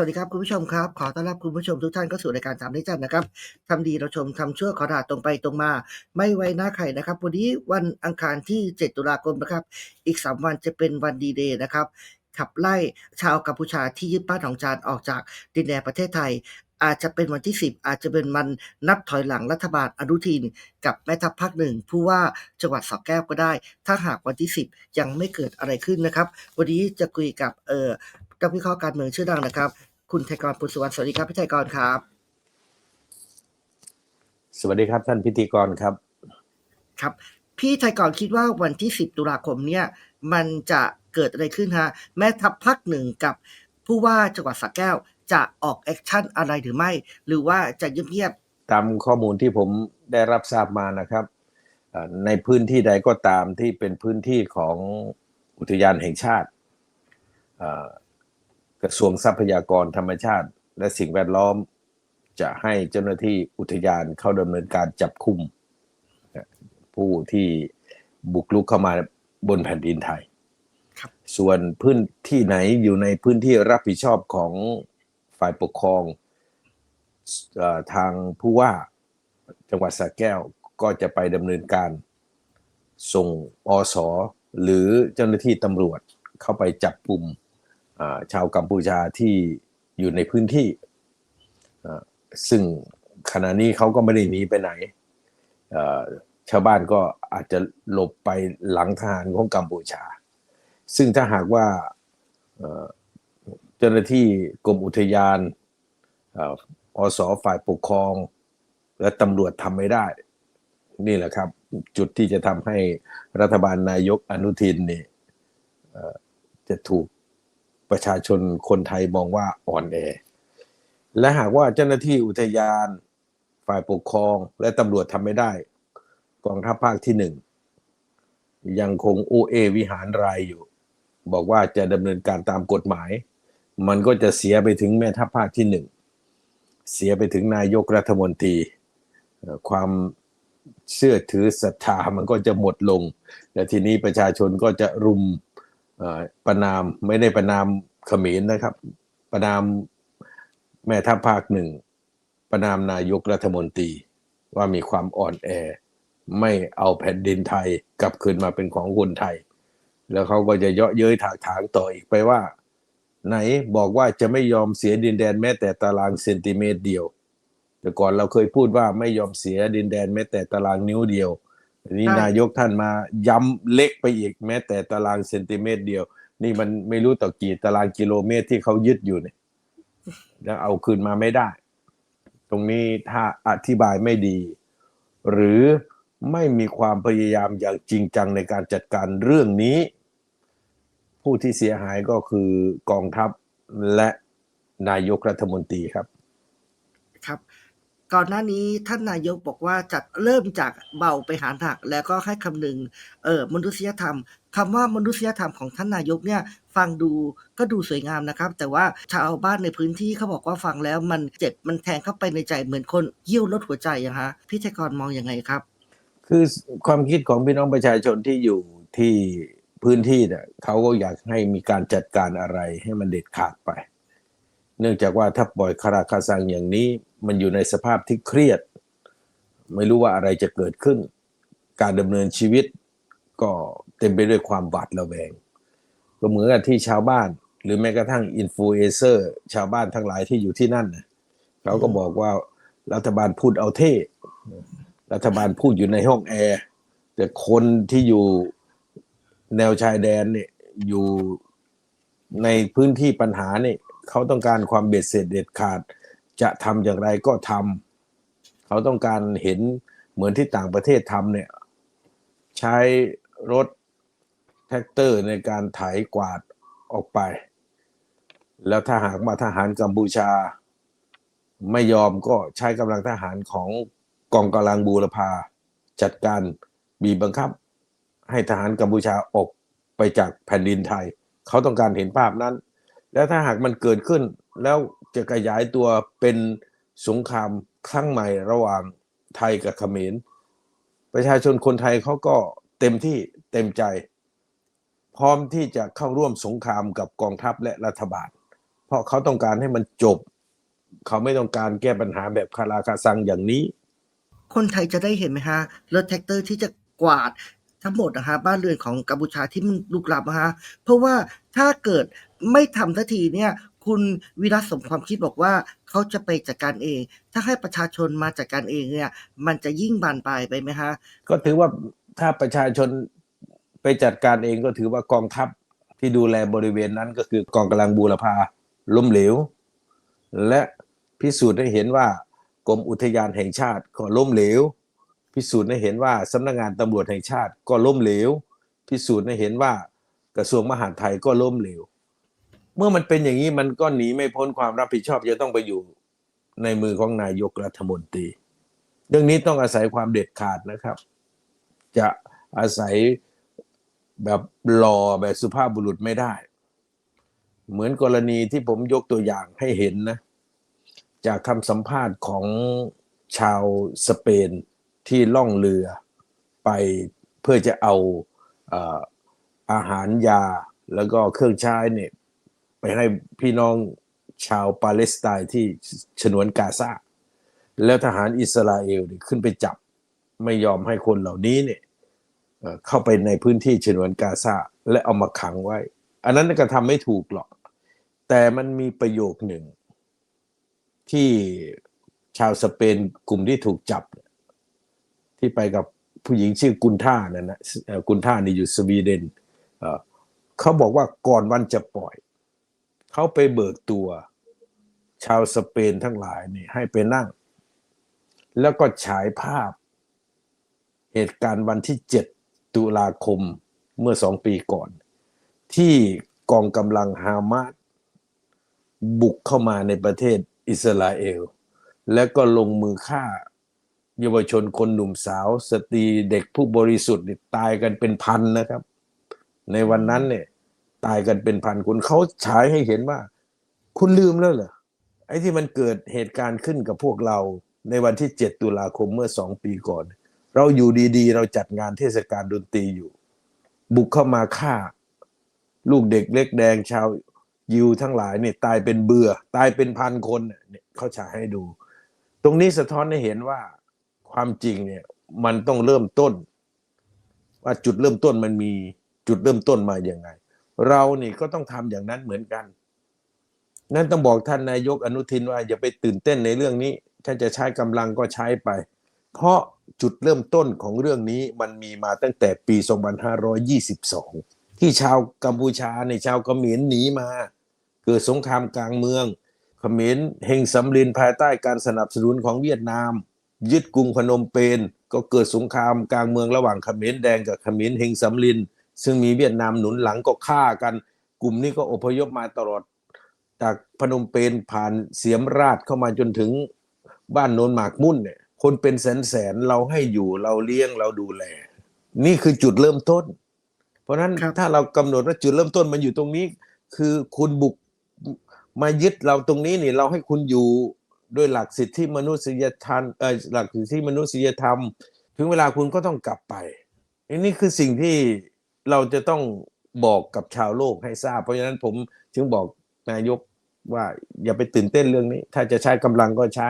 วัสดีครับคุณผู้ชมครับ ขอต้อนรับคุณผู้ชมทุกท่านเข้าสู่รายการถามได้จันนะครับทำดีเราชมทำชั่วขอด่าตรงไปตรงมา ไม่ไว้หน้าใครนะครับ วันนี้วันอังคารที่ 7 ตุลาคมนะครับ อีก 3 วันจะเป็นวันดีเดย์นะครับ ขับไล่ชาวกัมพูชาที่ยึดบ้านของจานออกจากดินแดนประเทศไทย อาจจะเป็นวันที่ 10 อาจจะเป็นวันนับถอยหลังรัฐบาลอนุทิน กับแม่ทัพภาคหนึ่งผู้ว่าจังหวัดสระแก้วก็ได้ ถ้าหากวันที่ 10 ยังไม่เกิดอะไรขึ้นนะครับ วันนี้จะคุยกับเอ่อนักวิเคราะห์การเมืองชื่อดังนะครับ คุณไทยกรปุณสุวรรณสวัสดีครับพี่ไทยกรครับ สวัสดีครับท่านพิธีกรครับ ครับ พี่ไทยกรคิดว่าวันที่ 10 ตุลาคมเนี่ยมันจะเกิดอะไรขึ้นฮะแม่ทัพภาคหนึ่งกับผู้ว่าจังหวัดสระแก้วจะออกแอคชั่นอะไรหรือไม่ หรือว่าจะเงียบตามข้อมูลที่ผมได้รับทราบมานะครับเอ่อในพื้นที่ใดก็ตามที่เป็นพื้นที่ของอุทยานแห่งชาติเอ่อ กระทรวงทรัพยากรธรรมชาติ และสิ่งแวดล้อม จะให้เจ้าหน้าที่อุทยานเข้าดำเนินการจับคุมผู้ที่บุกรุกเข้ามาบนแผ่นดินไทยครับส่วนพื้นที่ไหนอยู่ในพื้นที่รับผิดชอบของฝ่ายปกครองเออทางผู้ว่าจังหวัดสระแก้วก็จะไปดำเนินการส่งอสหรือเจ้าหน้าที่ตำรวจเข้าไปจับกลุ่มอ่า ชาวกัมพูชาที่อยู่ในพื้นที่ ซึ่งขณะนี้เขาก็ไม่ได้หนีไปไหน ชาวบ้านก็อาจจะหลบไปหลังทหารของกัมพูชา ซึ่งถ้าหากว่าเจ้าหน้าที่กรมอุทยานอ่ออสฝ่ายปกครอง และตำรวจทำไม่ได้ นี่แหละครับ จุดที่จะทำให้รัฐบาลนายกอนุทินนี่จะถูก ประชาชนคนไทยมองว่าอ่อนแอ และหากว่าเจ้าหน้าที่อุทยาน ฝ่ายปกครองและตำรวจทำไม่ได้ กองทัพภาคที่หนึ่งยังคงโอเอวิหารรายอยู่ บอกว่าจะดำเนินการตามกฎหมาย มันก็จะเสียไปถึงแม่ทัพภาคที่หนึ่งเสียไปถึงนายกรัฐมนตรี ความเชื่อถือศรัทธามันก็จะหมดลง และทีนี้ประชาชนก็จะรุม ประนามไม่ได้ประนามเขมรนะครับ ประนามแม่ทัพภาคหนึ่ง ประนามนายกรัฐมนตรีว่ามีความอ่อนแอ ไม่เอาแผ่นดินไทยกลับคืนมาเป็นของคนไทย แล้วเขาก็จะเยาะเย้ยถากถางต่ออีกไปว่า ไหนบอกว่าจะไม่ยอมเสียดินแดนแม้แต่ตารางเซนติเมตรเดียว แต่ก่อนเราเคยพูดว่าไม่ยอมเสียดินแดนแม้แต่ตารางนิ้วเดียว นนี้นายกท่านมาย้ำเล็กไปอีกแม้ แต่ตารางเซนติเมตรเดียว นี่มันไม่รู้ต่อกี่ตารางกิโลเมตรที่เขายึดอยู่เนี่ยแล้วเอาคืนมาไม่ได้ ตรงนี้ถ้าอธิบายไม่ดี หรือไม่มีความพยายามอย่างจริงจังในการจัดการเรื่องนี้ ผู้ที่เสียหายก็คือกองทัพและนายกรัฐมนตรีครับๆครับ ก่อนหน้านี้ท่านนายกบอกว่าจะเริ่มจากเบาไปหาหนัก แล้วก็ให้คำนึงเอ่อมนุษยธรรมคำว่ามนุษยธรรมของท่านนายกเนี่ยฟังดูก็ดูสวยงามนะครับ แต่ว่าชาวบ้านในพื้นที่เขาบอกว่าฟังแล้วมันเจ็บมันแทงเข้าไปในใจเหมือนคนเยี่ยวลดหัวใจอะฮะพี่ไทยกรมองยังไงครับ คือความคิดของพี่น้องประชาชนที่อยู่ที่พื้นที่เนี่ยเขาก็อยากให้มีการจัดการอะไรให้มันเด็ดขาดไป เนื่องจากว่าถ้าปล่อยคาราคาซังอย่างนี้ มันอยู่ในสภาพที่เครียด ไม่รู้ว่าอะไรจะเกิดขึ้น การดำเนินชีวิตก็เต็มไปด้วยความหวาดระแวง ก็เหมือนกับที่ชาวบ้าน หรือแม้กระทั่งอินฟลูเอนเซอร์ชาวบ้านทั้งหลายที่อยู่ที่นั่นนะเขาก็บอกว่ารัฐบาลพูดเอาเท่รัฐบาลพูดอยู่ในห้องแอร์แต่คนที่อยู่แนวชายแดนเนี่ยอยู่ในพื้นที่ปัญหาเนี่ยเขาต้องการความเบ็ดเสร็จเด็ดขาด จะทำอย่างไรก็ทำเขาต้องการเห็นเหมือนที่ต่างประเทศทำเนี่ยใช้รถแท็กเตอร์ในการไถกวาดออกไป แล้วถ้าหากมาทหารกัมพูชา ไม่ยอมก็ใช้กำลังทหารของกองกำลังบูรพาจัดการบีบบังคับ ให้ทหารกัมพูชาออกไปจากแผ่นดินไทย เขาต้องการเห็นภาพนั้น แล้วถ้าหากมันเกิดขึ้นแล้วจะขยายตัวเป็นสงครามครั้งใหม่ระหว่างไทยกับเขมร ประชาชนคนไทยเขาก็เต็มที่เต็มใจ พร้อมที่จะเข้าร่วมสงครามกับกองทัพและรัฐบาล เพราะเขาต้องการให้มันจบ เขาไม่ต้องการแก้ปัญหาแบบคาราคาซังอย่างนี้ คนไทยจะได้เห็นไหมฮะรถแท็กเตอร์ที่จะกวาดทั้งหมดนะฮะบ้านเรือนของกัมพูชาที่มันลุกลามนะฮะเพราะว่าถ้าเกิดไม่ทำทันทีเนี่ย คุณวิรัตสมความคิดบอกว่าเขาจะไปจัดการเอง ถ้าให้ประชาชนมาจัดการเองเนี่ย มันจะยิ่งบานปลายไปไหมฮะ ก็ถือว่าถ้าประชาชนไปจัดการเองก็ถือว่ากองทัพที่ดูแลบริเวณนั้นก็คือกองกำลังบูรพาล้มเหลว และพิสูจน์ให้เห็นว่ากรมอุทยานแห่งชาติก็ล้มเหลว พิสูจน์ให้เห็นว่าสำนักงานตำรวจแห่งชาติก็ล้มเหลว พิสูจน์ให้เห็นว่ากระทรวงมหาดไทยก็ล้มเหลว มื่อมันเป็นอย่างนี้มันก็หนีไม่พ้นความรับผิดชอบจะต้องไปอยู่ในมือของนายกรัฐมนตรี เรื่องนี้ต้องอาศัยความเด็ดขาดนะครับ จะอาศัยแบบหล่อแบบสุภาพบุรุษไม่ได้ เหมือนกรณีที่ผมยกตัวอย่างให้เห็นนะ จากคำสัมภาษณ์ของชาวสเปนที่ล่องเรือไปเพื่อจะเอาอ่ออาหารยาแล้วก็เครื่องใช้เนี่ย ไปให้พี่น้องชาวปาเลสไตน์ที่ฉนวนกาซาแล้วทหารอิสราเอลเขึ้นไปจับไม่ยอมให้คนเหล่านี้เนี่ยเข้าไปในพื้นที่ฉนวนกาซาและเอามาขังไว้ อันนั้นก็ทำไม่ถูกหรอก แต่มันมีประโยคหนึ่ง ที่ชาวสเปนกลุ่มที่ถูกจับ ที่ไปกับผู้หญิงชื่อกุนท่านั่นนะกุนท่านี่อยู่สวีเดนเขาบอกว่าก่อนวันจะปล่อย เขาไปเบิกตัว ชาวสเปนทั้งหลายนี่ให้ไปนั่ง แล้วก็ฉายภาพ เหตุการณ์วันที่ 7 ตุลาคมเมื่อสองปีก่อน ที่กองกำลังฮามาสบุกเข้ามาในประเทศอิสราเอล แล้วก็ลงมือฆ่าเยาวชนคนหนุ่มสาว สตรีเด็กผู้บริสุทธิ์ตายกันเป็นพันนะครับ ในวันนั้นเนี่ย ตายกันเป็นพันคนเขาฉายให้เห็นว่า คุณลืมแล้วเหรอไอ้ที่มันเกิดเหตุการณ์ขึ้นกับพวกเราในวันที่ 7 ตุลาคมเมื่อสองปีก่อน เราอยู่ดีๆ เราจัดงานเทศกาลดนตรีอยู่ บุกเข้ามาฆ่า ลูกเด็กเล็กแดงชาวยิวทั้งหลายเนี่ยตายเป็นเบื่อ ตายเป็นพันคนเนี่ยเขาฉายให้ดู ตรงนี้สะท้อนให้เห็นว่าความจริงเนี่ยมันต้องเริ่มต้น ว่าจุดเริ่มต้นมันมีจุดเริ่มต้นมาอย่างไง เรานี่ก็ต้องทำอย่างนั้นเหมือนกัน นั่นต้องบอกท่านนายกอนุทินว่าอย่าไปตื่นเต้นในเรื่องนี้ ถ้าจะใช้กำลังก็ใช้ไป เพราะจุดเริ่มต้นของเรื่องนี้มันมีมาตั้งแต่ปี 2522 ที่ชาวกัมพูชาในชาวเขมรหนีมา เกิดสงครามกลางเมืองเขมรเฮงสำลินภายใต้การสนับสนุนของเวียดนาม ยึดกรุงพนมเปญก็เกิดสงครามกลางเมืองระหว่างเขมรแดงกับเขมรเฮงสำลิน ซึ่งมีเวียดนามหนุนหลังก็ฆ่ากัน กลุ่มนี้ก็อพยพมาตลอด จากพนมเปญผ่านเสียมราชเข้ามาจนถึงบ้านโนนหมากมุ่นเนี่ย คนเป็นแสนแสนๆเราให้อยู่เราเลี้ยงเราดูแล นี่คือจุดเริ่มต้น เพราะฉะนั้นครับถ้าเรากำหนดว่าจุดเริ่มต้นมันอยู่ตรงนี้ คือคุณบุกมายึดเราตรงนี้นี่เราให้คุณอยู่ด้วยหลักสิทธิมนุษยธรรมเออหลักสิทธิมนุษยธรรม ถึงเวลาคุณก็ต้องกลับไปอันนี้คือสิ่งที่ เราจะต้องบอกกับชาวโลกให้ทราบ เพราะฉะนั้นผมถึงบอกนายกว่าอย่าไปตื่นเต้นเรื่องนี้ ถ้าจะใช้กำลังก็ใช้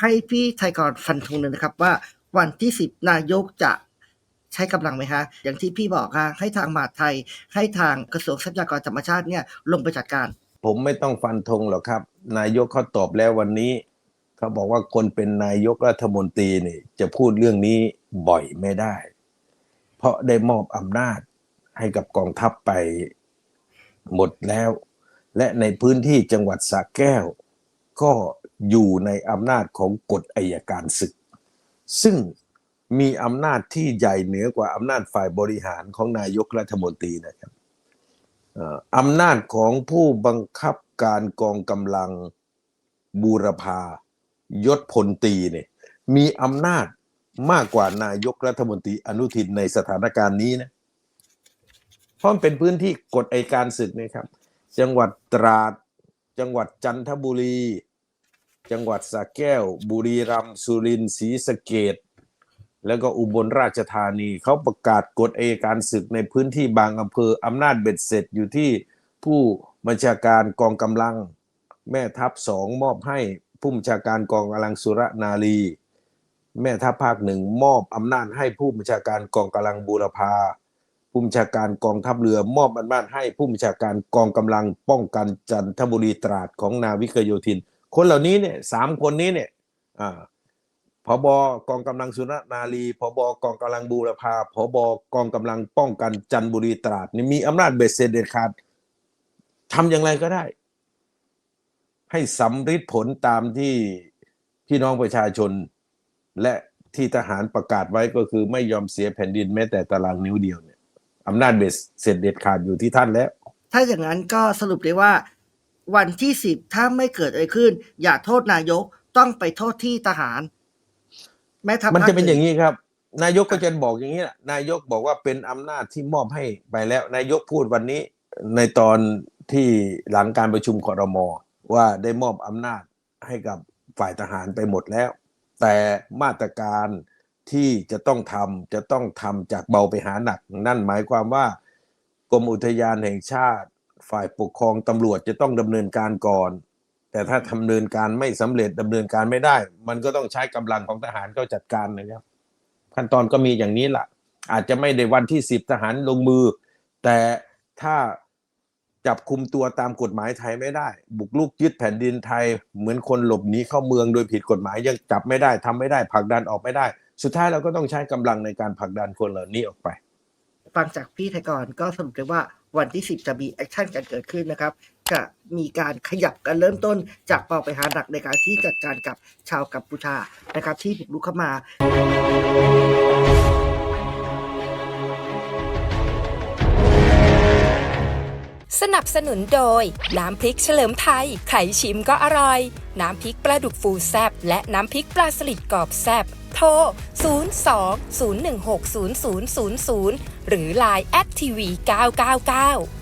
ให้พี่ไทยก่อนฟันธงเลยนะครับว่าวันที่สิบนายกจะใช้กำลังไหมฮะอย่างที่พี่บอกฮะให้ทางมหาดไทย ให้ทางกระทรวงทรัพยากรธรรมชาติเนี่ยลงไปจัดการ ผมไม่ต้องฟันธงหรอกครับ นายกเขาตอบแล้ววันนี้เขาบอกว่าคนเป็นนายกรัฐมนตรีนี่จะพูดเรื่องนี้บ่อยไม่ได้ เพราะได้มอบอำนาจ ให้กับกองทัพไปหมดแล้ว และในพื้นที่จังหวัดสระแก้ว ก็อยู่ในอำนาจของกฎอายการศึก ซึ่งมีอำนาจที่ใหญ่เหนือกว่าอำนาจฝ่ายบริหารของนายกรัฐมนตรีนะครับอำนาจของผู้บังคับการกองกำลังบูรพายศพลตีเนี่ยมีอำนาจมากกว่านายกรัฐมนตรีอนุทินในสถานการณ์นี้นะ เพราะมันเป็นพื้นที่กฎอัยการศึกนะครับ จังหวัดตราด จังหวัดจันทบุรี จังหวัดสระแก้ว บุรีรัมย์สุรินทร์ศรีสะเกดแล้วก็อุบลราชธานีเขาประกาศกฎเอการศึกในพื้นที่บางอำเภออำนาจเบ็ดเสร็จอยู่ที่ผู้บัญชาการกองกำลัง แม่ทัพสองมอบให้ผู้บัญชาการกองกำลังสุรนารี แม่ทัพภาคหนึ่งมอบอำนาจให้ผู้บัญชาการกองกำลังบูรพา ผู้บัญชาการกองทัพเรือมอบอำนาจให้ผู้บัญชาการกองกำลังป้องกันจันทบุรีตราดของนาวิกโยธิน คนเหล่านี้เนี่ยสามคนนี้เนี่ยอ่าพบกองกำลังสุรนารีพบกองกำลังบูรพาพบกองกำลังป้องกันจันทบุรีตราดนี่มีอำนาจเบ็ดเสร็จเด็ดขาดทำอย่างไรก็ได้ ให้สำฤทธิ์ผลตามที่พี่น้องประชาชนและที่ทหารประกาศไว้ก็คือไม่ยอมเสียแผ่นดินแม้แต่ตารางนิ้วเดียว อำนาจเบ็ดเสร็จเด็ดขาดอยู่ที่ท่านแล้ว ถ้าอย่างนั้นก็สรุปได้ว่า วันที่สิบถ้าไม่เกิดอะไรขึ้น อย่าโทษนายกต้องไปโทษที่ทหาร แม้ทัพมันจะเป็นอย่างนี้นี้ครับ นายกก็จะบอกอย่างนี้แหละนายกบอกว่าเป็นอำนาจที่มอบให้ไปแล้ว นายกพูดวันนี้ในตอนที่หลังการประชุมคอรมอว่าได้มอบอำนาจให้กับฝ่ายทหารไปหมดแล้ว แต่มาตรการ ที่จะต้องทำจะต้องทำจากเบาไปหาหนัก นั่นหมายความว่ากรมอุทยานแห่งชาติ ฝ่ายปกครองตำรวจจะต้องดำเนินการก่อน แต่ถ้าดำเนินการไม่สำเร็จดำเนินการไม่ได้ มันก็ต้องใช้กำลังของทหารเข้าจัดการนะครับ ขั้นตอนก็มีอย่างนี้ล่ะ อาจจะไม่ได้วันที่สิบทหารลงมือ แต่ถ้าจับคุมตัวตามกฎหมายไทยไม่ได้ บุกลุกยึดแผ่นดินไทย เหมือนคนหลบหนีเข้าเมืองโดยผิดกฎหมายยังจับไม่ได้ทำไม่ได้ผลักดันออกไม่ได้ สุดท้ายเราก็ต้องใช้กำลังในการผลักดันคนเหล่านี้ออกไป ฟังจากพี่ไทยกรก็สรุปได้ว่าวันที่สิบจะมีแอคชั่นกันเกิดขึ้นนะครับ จะมีการขยับกันเริ่มต้นจากเบาไปหาหนักในการที่จัดการกับชาวกัมพูชานะครับ ที่บุกรุกเข้ามาสนับสนุนโดย น้ำพริกเฉลิมไทยใครชิมก็อร่อย น้ำพริกปลาดุกฟูแซบและน้ำพริกปลาสลิดกรอบแซบ โทร 02 016 0000 หรือ Line แอดทีวี999